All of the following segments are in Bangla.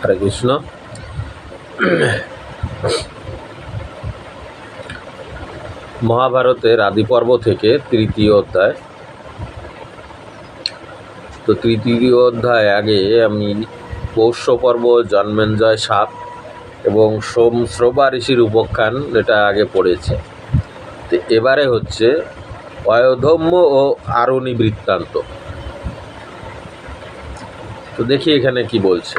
হরে কৃষ্ণ মহাভারতের আদি পর্ব থেকে তৃতীয় অধ্যায়। তো তৃতীয় অধ্যায় আগে আমি পৌষ্য পর্ব, জন্মেঞ্জয় সাপ এবং সোম শ্রবা ঋষির উপাখ্যান এটা আগে পড়েছে। তো এবারে হচ্ছে অয়োধম্য ও আরণি বৃত্তান্ত। তো দেখি এখানে কি বলছে।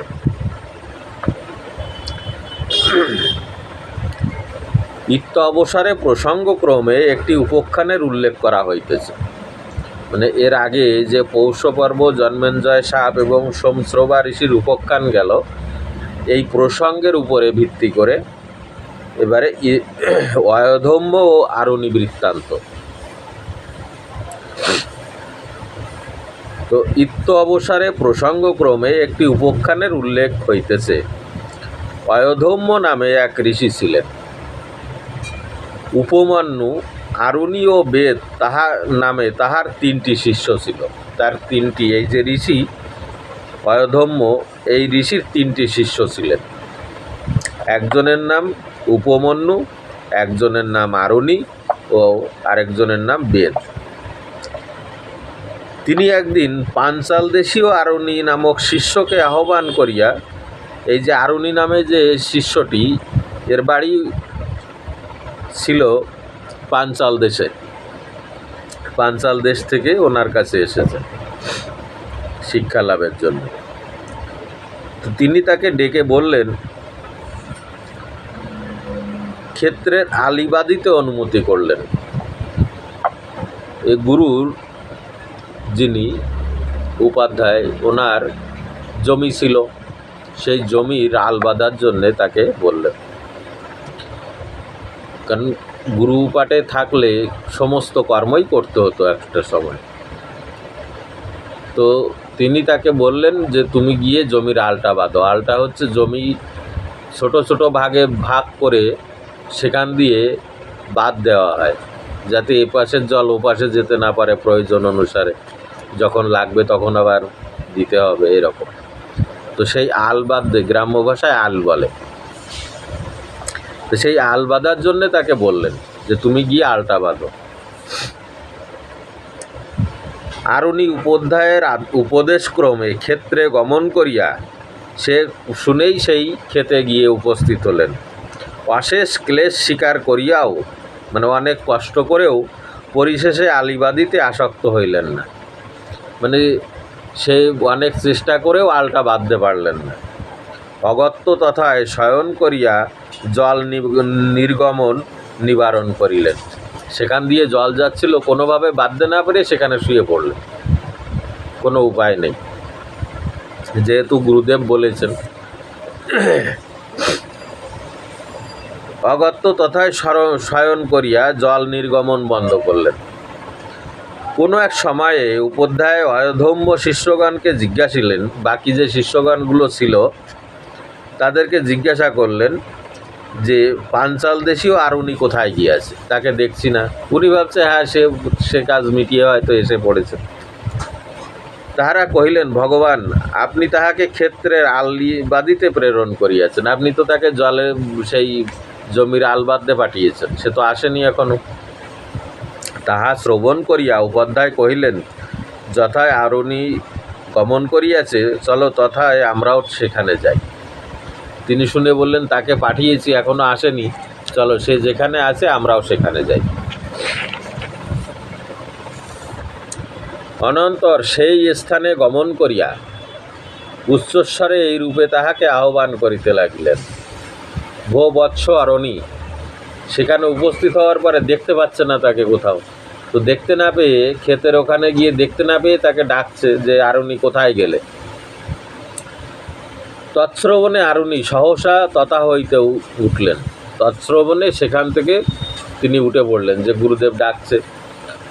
ইত্য অবসরে প্রসঙ্গক্রমে একটি উপখ্যানের উল্লেখ করা হইতেছে। মানে এর আগে যে পৌষ পর্ব জন্মেঞ্জয়, সাপ এবং সোমশ্রবা ঋষির উপখ্যান গেল, এই প্রসঙ্গের উপরে ভিত্তি করে এবারে অয়োধম্য ও আরণি বৃত্তান্ত। তো ইত্য অবসরে প্রসঙ্গক্রমে একটি উপখ্যানের উল্লেখ হইতেছে। অয়োধম্য নামে এক ঋষি ছিলেন। উপমান্যু, আরুণী ও বেদ তাহার নামে তাহার তিনটি শিষ্য ছিল। তার তিনটি, এই যে ঋষি অয়োধম্য এই ঋষির তিনটি শিষ্য ছিলেন। একজনের নাম উপমন্যু, একজনের নাম আরুণী ও আরেকজনের নাম বেদ। তিনি একদিন পাঞ্চাল দেশীয় আরুণী নামক শিষ্যকে আহ্বান করিয়া এই যে আরুণী নামে যে শিষ্যটি, এর বাড়ি ছিল পাঞ্চাল দেশে। পাঞ্চাল দেশ থেকে ওনার কাছে এসেছে শিক্ষা লাভের জন্য। তো তিনি তাকে ডেকে বললেন, ক্ষেত্রের আলিবাদিতে অনুমতি করলেন। এই গুরুর যিনি উপাধ্যায়, ওনার জমি ছিল। সেই জমির আল বাঁধার জন্যে তাকে বললেন। কারণ গুরু পাটে থাকলে সমস্ত কর্মই করতে হতো একটা সময়। তো তিনি তাকে বললেন যে, তুমি গিয়ে জমির আলটা বাঁধো। আলটা হচ্ছে জমি ছোট ছোট ভাগে ভাগ করে সেখান দিয়ে বাদ দেওয়া হয়, যাতে এ পাশের জল ও পাশে যেতে না পারে প্রয়োজন অনুসারে। যখন লাগবে তখন আবার দিতে হবে এরকম। তো সেই আল বাঁধতে গ্রাম্য ভাষায় আল বলে। তো সেই আল বাঁধার জন্যে তাকে বললেন যে, তুমি গিয়ে আলটা বাঁধো। আর উনি উপাধ্যায়ের আদ- উপদেশক্রমে ক্ষেত্রে গমন করিয়া সে শুনেই সেই ক্ষেতে গিয়ে উপস্থিত হলেন। অশেষ ক্লেশ স্বীকার করিয়াও মানে অনেক কষ্ট করেও, পরিশেষে আলিবাদিতে আসক্ত হইলেন না। মানে সে অনেক চেষ্টা করেও আলটা বাঁধতে পারলেন না। অগত্য তথায় শয়ন করিয়া জল নির্গমন নিবারণ করিলেন। সেখান দিয়ে জল যাচ্ছিল, কোনোভাবে বাঁধতে না পেরে সেখানে শুয়ে পড়লেন। কোনো উপায় নেই। যেহেতু গুরুদেব বলেছেন, অগত্য তথায় শয়ন করিয়া জল নির্গমন বন্ধ করলেন। কোনো এক সময়ে উপাধ্যায় অধম্য শিষ্যগণকে জিজ্ঞাসিলেন, বাকি যে শিষ্যগণগুলো ছিল, তাদেরকে জিজ্ঞাসা করলেন যে, পাঞ্চাল দেশীয় আর উনি কোথায় গিয়েছে? তাকে দেখছি না। উনি ভাবছে হ্যাঁ সে সে কাজ মিটিয়ে হয়তো এসে পড়েছে। তাহারা কহিলেন, ভগবান, আপনি তাহাকে ক্ষেত্রের আলি বাদিতে প্রেরণ করিয়াছেন। আপনি তো তাকে জলে, সেই জমির আল বাঁধতে পাঠিয়েছেন। সে তো আসেনি এখনও। তাহা শ্রবণ করিয়া উপাধ্যায় কহিলেন, যথায় আরণি গমন করিয়াছে, চলো তথায় আমরাও সেখানে যাই। তিনি শুনে বললেন, তাকে পাঠিয়েছি, এখনও আসেনি। চলো, সে যেখানে আছে, আমরাও সেখানে যাই। অনন্তর সেই স্থানে গমন করিয়া উচ্চস্বরে এই রূপে তাহাকে আহ্বান করিতে লাগিলেন। ভো বৎস অরণি সেখানে উপস্থিত হওয়ার পরে দেখতে পাচ্ছে না তাকে কোথাও। তো দেখতে না পেয়ে, ক্ষেতের ওখানে গিয়ে দেখতে না পেয়ে তাকে ডাকছে যে আরুণি কোথায় গেলে? তৎশ্রবণে আরুণি সহসা তথা হইতে উ- উঠলেন। তৎশ্রবণে সেখান থেকে তিনি উঠে পড়লেন যে, গুরুদেব ডাকছে।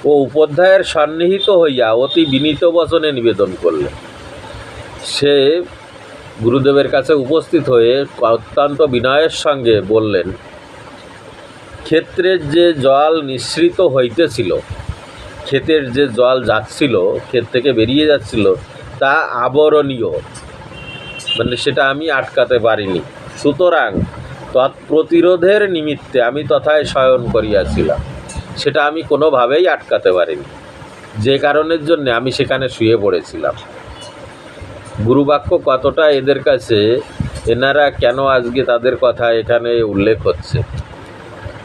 ও উপাধ্যায়ের সন্নিহিত হইয়া অতি বিনীত বচনে নিবেদন করলেন। সে গুরুদেবের কাছে উপস্থিত হয়ে অত্যন্ত বিনয়ের সঙ্গে বললেন ক্ষেত্রের যে জল নিঃসৃত হইতেছিল, ক্ষেতের যে জল যাচ্ছিল, ক্ষেত থেকে বেরিয়ে যাচ্ছিল, তা আবরণীয়। মানে সেটা আমি আটকাতে পারিনি। সুতরাং তৎপ্রতিরোধের নিমিত্তে আমি তথায় শয়ন করিয়াছিলাম। সেটা আমি কোনোভাবেই আটকাতে পারিনি। যে কারণের জন্য আমি সেখানে শুয়ে পড়েছিলাম। গুরুবাক্য কতটা এদের কাছে, এনারা কেন আজকে তাদের কথা এখানে উল্লেখ হচ্ছে?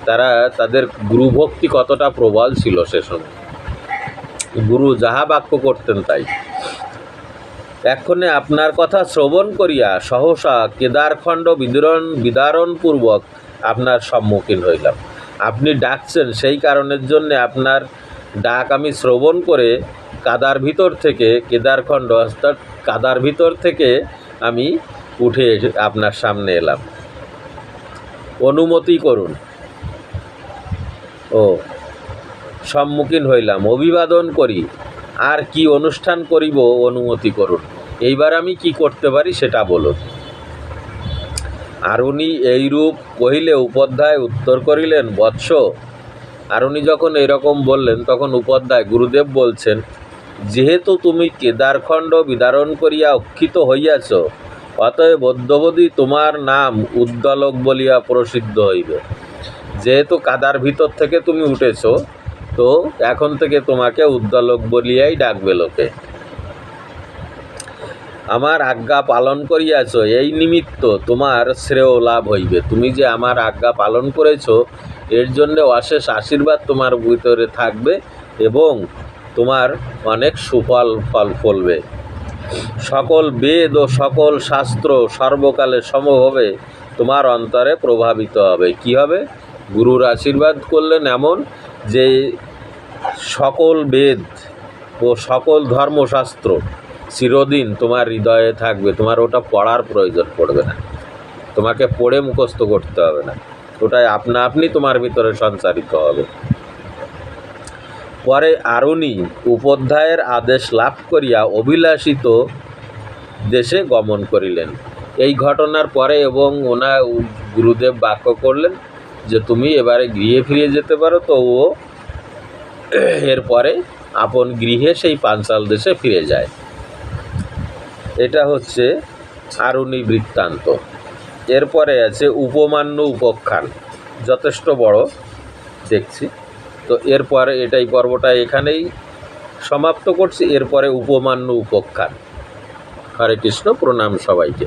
তারা তাদের গুরুভক্তি কতটা প্রবল ছিল সে সময়। গুরু যাহা বাক্য করতেন তাই। এক্ষণে আপনার কথা শ্রবণ করিয়া সহসা কেদারখণ্ড বিদরণ, বিদারণপূর্বক আপনার সম্মুখীন হইলাম। আপনি ডাকছেন, সেই কারণের জন্য আপনার ডাক আমি শ্রবণ করে কাদার ভিতর থেকে কেদারখণ্ড, অর্থাৎ কাদার ভিতর থেকে আমি উঠে আপনার সামনে এলাম। অনুমতি করুন। ও, সম্মুখীন হইলাম। অভিবাদন করি। আর কি অনুষ্ঠান করিব অনুমতি করুন। এইবার আমি কি করতে পারি সেটা বলুন। আর উনি এইরূপ কহিলে উপাধ্যায় উত্তর করিলেন, বৎস। আর উনি যখন এরকম বললেন, তখন উপাধ্যায় গুরুদেব বলছেন, যেহেতু তুমি কেদারখণ্ড বিদারণ করিয়া অক্ষিত হইয়াছ, অতএব বৌদ্ধবধি তোমার নাম উদ্দলক বলিয়া প্রসিদ্ধ হইবে। যেহেতু কাদার ভিতর থেকে তুমি উঠেছো, তো এখন থেকে তোমাকে উদ্দলক বলিয়াই ডাকবে লোকে। আমার আজ্ঞা পালন করিয়াছ, এই নিমিত্ত তোমার শ্রেয় লাভ হইবে। তুমি যে আমার আজ্ঞা পালন করেছ, এর জন্য অশেষ আশীর্বাদ তোমার ভিতরে থাকবে এবং তোমার অনেক সুফল ফল ফলবে। সকল বেদ ও সকল শাস্ত্র সর্বকালে সমভাবে তোমার অন্তরে প্রভাবিত হবে। কি হবে? গুরুর আশীর্বাদ করলেন এমন যে সকল বেদ ও সকল ধর্মশাস্ত্র চিরদিন তোমার হৃদয়ে থাকবে। তোমার ওটা পড়ার প্রয়োজন পড়বে না। তোমাকে পড়ে মুখস্থ করতে হবে না। ওটাই আপনা আপনি তোমার ভিতরে সঞ্চারিত হবে। পরে আরুণী উপাধ্যায়ের আদেশ লাভ করিয়া অভিলাষিত দেশে গমন করিলেন। এই ঘটনার পরে এবং ওনা গুরুদেব বাক্য করলেন যে তুমি এবারে গৃহে ফিরে যেতে পারো, তো ও এরপরে আপন গৃহে সেই পাঞ্চাল দেশে ফিরে যায়। এটা হচ্ছে আরুণী বৃত্তান্ত। এরপরে আছে উপমান্য উপখ্যান, যথেষ্ট বড়, দেখছি। তো এরপরে এটাই পর্বটা এখানেই সমাপ্ত করছি। এরপরে উপমান্য উপখ্যান। হরে কৃষ্ণ, প্রণাম সবাইকে।